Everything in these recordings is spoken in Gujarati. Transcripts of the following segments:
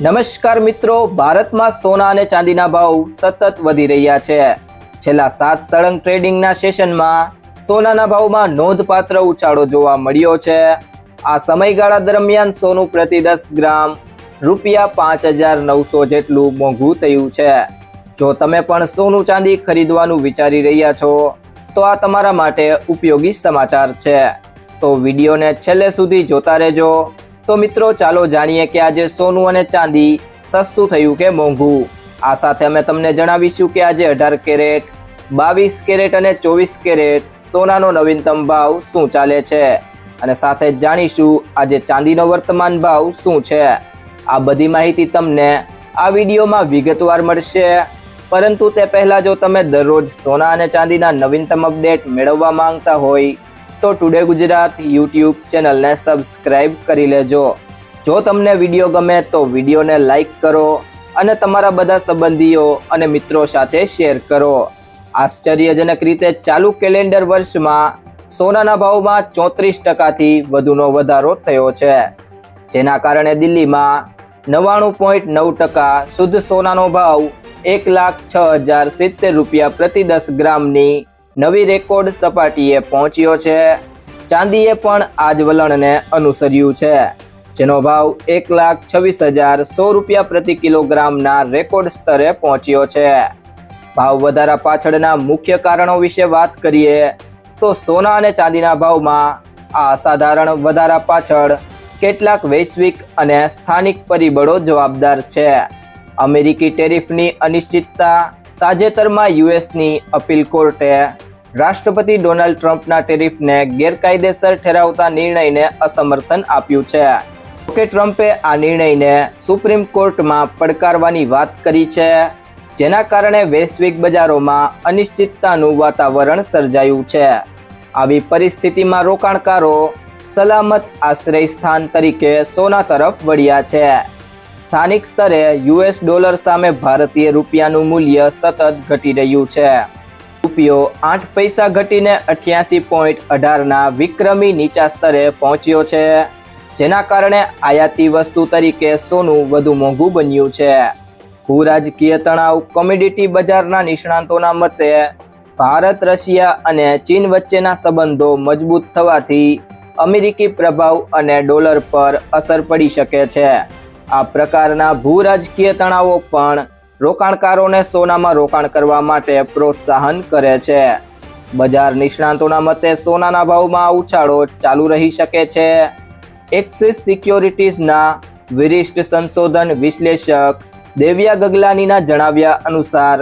નમસ્કાર મિત્રો, ભારતમાં સોના અને ચાંદીના ભાવ સતત વધી રહ્યા છે. છેલ્લા સાત સળંગ ટ્રેડિંગના સેશનમાં સોનાના ભાવમાં નોંધપાત્ર ઉછાળો જોવા મળ્યો છે. આ સમયગાળા દરમિયાન સોનું પ્રતિ દસ ગ્રામ રૂપિયા પાંચ હજાર નવસો જેટલું મોંઘું થયું છે. જો તમે પણ સોનું ચાંદી ખરીદવાનું વિચારી રહ્યા છો, તો આ તમારા માટે ઉપયોગી સમાચાર છે. તો વિડીયોને છેલ્લે સુધી જોતા રહેજો. તો મિત્રો, ચાલો જાણીએ કે આજે સોનું અને ચાંદી સસ્તું થયું કે મોંઘું? આ સાથે અમે તમને જણાવીશું કે આજે અઢાર કેરેટ, બાવીસ કેરેટ અને ચોવીસ કેરેટ સોનાનો નવીનતમ ભાવ શું ચાલે છે? અને સાથે જ જાણીશું આજે ચાંદીનો વર્તમાન ભાવ શું છે? આ બધી માહિતી તમને આ વિડીયોમાં વિગતવાર મળશે. પરંતુ તે પહેલાં જો તમે દરરોજ સોના અને ચાંદીના નવીનતમ અપડેટ મેળવવા માંગતા હોય તો ટુડે ગુજરાત યુટ્યુબ ચેનલને સબસ્ક્રાઈબ કરી લેજો. જો તમને વીડિયો ગમે તો વિડીયોને લાઈક કરો અને તમારા બધા સંબંધીઓ અને મિત્રો સાથે શેર કરો. આશ્ચર્યજનક રીતે ચાલુ કેલેન્ડર વર્ષમાં સોનાના ભાવમાં ચોત્રીસ ટકાથી વધુનો વધારો થયો છે. જેના કારણે દિલ્હીમાં નવ્વાણું પોઈન્ટ નવ ટકા શુદ્ધ સોનાનો ભાવ એક લાખ છ હજાર સિત્તેર રૂપિયા પ્રતિ દસ ગ્રામની નવી રેકોર્ડ સપાટીએ પહોંચ્યો છે. ચાંદીએ પણ આ જ વલણને અનુસર્યું છે. જેનો ભાવ એક લાખ છવ્વીસ હજાર સો રૂપિયા પ્રતિ કિલોગ્રામના રેકોર્ડ સ્તરે પહોંચ્યો છે. ભાવ વધારા પાછળના મુખ્ય કારણો વિશે વાત કરીએ, તો સોના અને ચાંદીના ભાવમાં આ અસાધારણ વધારા પાછળ કેટલાક વૈશ્વિક અને સ્થાનિક પરિબળો જવાબદાર છે. અમેરિકી ટેરિફની અનિશ્ચિતતા તાજેતરમાં યુએસની અપીલ કોર્ટે રાષ્ટ્રપતિ ડોનાલ્ડ ટ્રમ્પના ટેરિફને ગેરકાયદેસર ઠેરાવતા નિર્ણયને અસમર્થન આપ્યું છે. જોકે ટ્રમ્પે આ નિર્ણયને સુપ્રીમ કોર્ટમાં પડકારવાની વાત કરી છે, જેના કારણે વૈશ્વિક બજારોમાં અનિશ્ચિતતાનું વાતાવરણ સર્જાયું છે. આવી પરિસ્થિતિમાં રોકાણકારો સલામત આશ્રય સ્થાન તરીકે સોના તરફ વળ્યા છે. સ્થાનિક સ્તરે યુએસ ડોલર સામે ભારતીય રૂપિયાનું મૂલ્ય સતત ઘટી રહ્યું છે. રૂપિયો આઠ પૈસા ઘટીને અઠ્યાસી પોઈન્ટ અઢારના વિક્રમી નીચા સ્તરે પહોંચ્યો છે, જેના કારણે આયાતી વસ્તુ તરીકે સોનું વધુ મોંઘું બન્યું છે. ભૂરાજકીય તણાવ કોમોડિટી બજારના નિષ્ણાંતોના મતે ભારત, રશિયા અને ચીન વચ્ચેના સંબંધો મજબૂત થવાથી અમેરિકી પ્રભાવ અને ડોલર પર અસર પડી શકે છે. આ પ્રકારના ભૂરાજકીય તણાવો પણ રોકાણકારોને સોનામાં રોકાણ કરવા માટે પ્રોત્સાહન કરે છે. બજાર નિષ્ણાંતોના મતે સોનાના ભાવમાં ઉછાળો ચાલુ રહી શકે છે. એક્સિસ સિક્યોરિટીઝના વિરિષ્ઠ સંશોધન વિશ્લેષક દેવ્યા ગગલાનીના જણાવ્યા અનુસાર,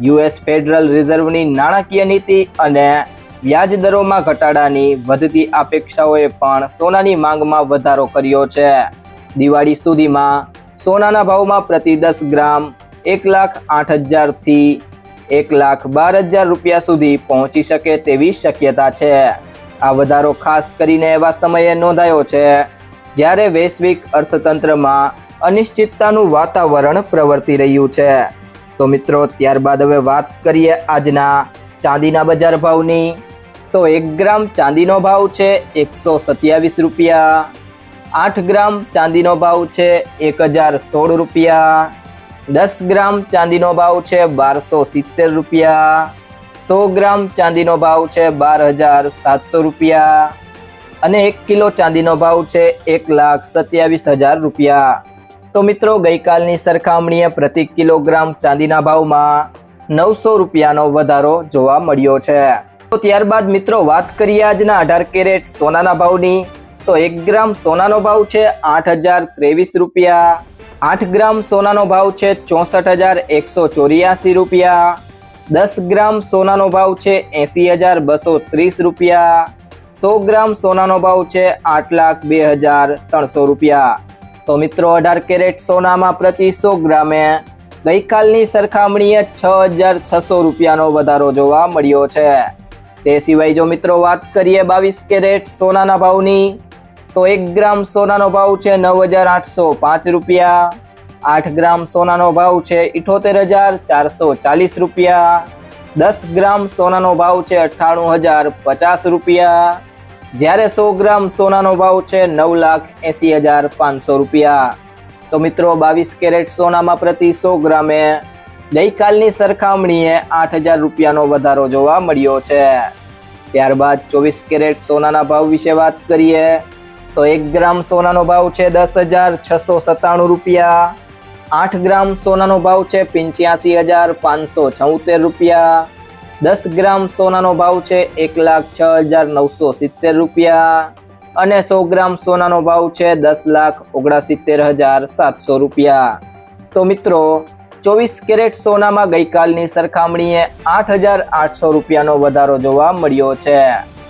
યુએસ ફેડરલ રિઝર્વની નાણાકીય નીતિ અને વ્યાજ દરોમાં ઘટાડાની વધતી અપેક્ષાઓએ પણ સોનાની માંગમાં વધારો કર્યો છે. દિવાળી સુધીમાં સોનાના ભાવમાં પ્રતિ દસ ગ્રામ એક લાખ આઠ હજારથી એક લાખ બાર હજાર રૂપિયા સુધી પહોંચી શકે તેવી શક્યતા છે. આ વધારો ખાસ કરીને એવા સમયે નોંધાયો છે, જ્યારે વૈશ્વિક અર્થતંત્રમાં અનિશ્ચિતતાનું વાતાવરણ પ્રવર્તી રહ્યું છે. તો મિત્રો, ત્યારબાદ હવે વાત કરીએ આજના ચાંદીના બજાર ભાવની. તો એક ગ્રામ ચાંદીનો ભાવ છે એકસો સત્યાવીસ રૂપિયા, આઠ ગ્રામ ચાંદીનો ભાવ છે એક હજાર સોળ રૂપિયા દસ ગ્રામ ચાંદીનો ભાવ છે બારસો સિત્તેર રૂપિયા. સો ગ્રામ ચાંદીનો ભાવ છે બાર હજાર સાતસો રૂપિયા. અને એક કિલો ચાંદીનો ભાવ છે એક લાખ સત્યાવીસ હજાર રૂપિયા. તો મિત્રો, ગઈકાલની સરખામણીએ પ્રતિ કિલોગ્રામ ચાંદીના ભાવમાં નવસો રૂપિયાનો વધારો જોવા મળ્યો છે. તો ત્યારબાદ મિત્રો, વાત કરીએ આજના અઢાર કેરેટ સોનાના ભાવની. તો એક ગ્રામ સોનાનો ભાવ છે આઠ હજાર ત્રેવીસ રૂપિયા. આઠ ગ્રામ સોનાનો ભાવ છે ચોસઠ હજાર એકસો ચોર્યાસી રૂપિયા. દસ ગ્રામ સોનાનો ભાવ છે એંસી હજાર બસો ત્રીસ રૂપિયા. સો ગ્રામ સોનાનો ભાવ છે આઠ લાખ બે હજાર ત્રણસો રૂપિયા. તો મિત્રો, અઢાર કેરેટ સોનામાં પ્રતિ સો ગ્રામે ગઈકાલની સરખામણીએ છ હજાર છસો રૂપિયાનો વધારો જોવા મળ્યો છે. તે સિવાય જો મિત્રો વાત કરીએ બાવીસ કેરેટ સોનાના ભાવની તો એક ગ્રામ સોનાનો ભાવ છે નવ હજાર આઠસો. પાંચ રૂપિયા. આઠ ગ્રામ સોનાનો ભાવ છે ઇઠોતેર હજાર ચારસો ચાલીસ રૂપિયા. દસ ગ્રામ સોનાનો ભાવ છે અઠ્ઠાણું હજાર પચાસ રૂપિયા. જ્યારે સો ગ્રામ સોનાનો ભાવ છે નવ લાખ એંસી હજાર પાંચસો રૂપિયા. તો મિત્રો, બાવીસ કેરેટ સોનામાં પ્રતિ સો ગ્રામે ગઈકાલની સરખામણીએ આઠ હજાર રૂપિયાનો વધારો જોવા મળ્યો છે. ત્યારબાદ ચોવીસ કેરેટ સોનાના ભાવ વિશે વાત કરીએ. તો એક ગ્રામ સોનાનો ભાવ છે દસ હજાર છસો સત્તાણું રૂપિયા. આઠ ગ્રામ સોનાનો ભાવ છે પંચ્યાસી હજાર પાંચસો છોતેર રૂપિયા. દસ ગ્રામ સોનાનો ભાવ છે એક લાખ છ હજાર નવસો સિત્તેર રૂપિયા. અને સો ગ્રામ સોનાનો ભાવ છે દસ લાખ ઓગણસિત્તેર હજાર સાતસો રૂપિયા. તો મિત્રો, ચોવીસ કેરેટ સોનામાં ગઈકાલની સરખામણીએ આઠ હજાર આઠસો રૂપિયાનો વધારો જોવા મળ્યો છે.